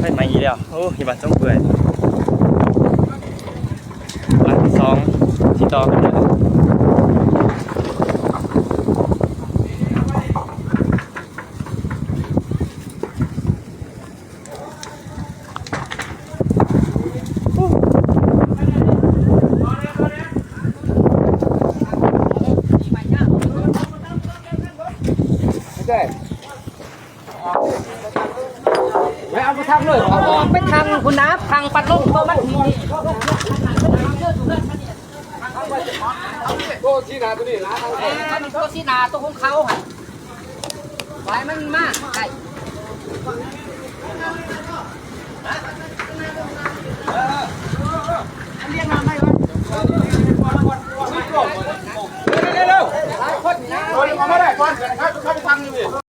เป็นมาอีแล้วโอ้ยบัตรต้องเปื่อยหลังที่สองที่ต่อกันเลยไม่เอา ไปทำเลยเอาออกไปทางคุณน้าทางปัดลมตัวมันทีโตที่นาตัวนี้นะเอ้มันตัวสีนาตัวของเขาค่ะไว้มันมากใช่เร็วเร็วเร็วคนนะคนมาได้ก่อนเขาเขาไปทำอยู่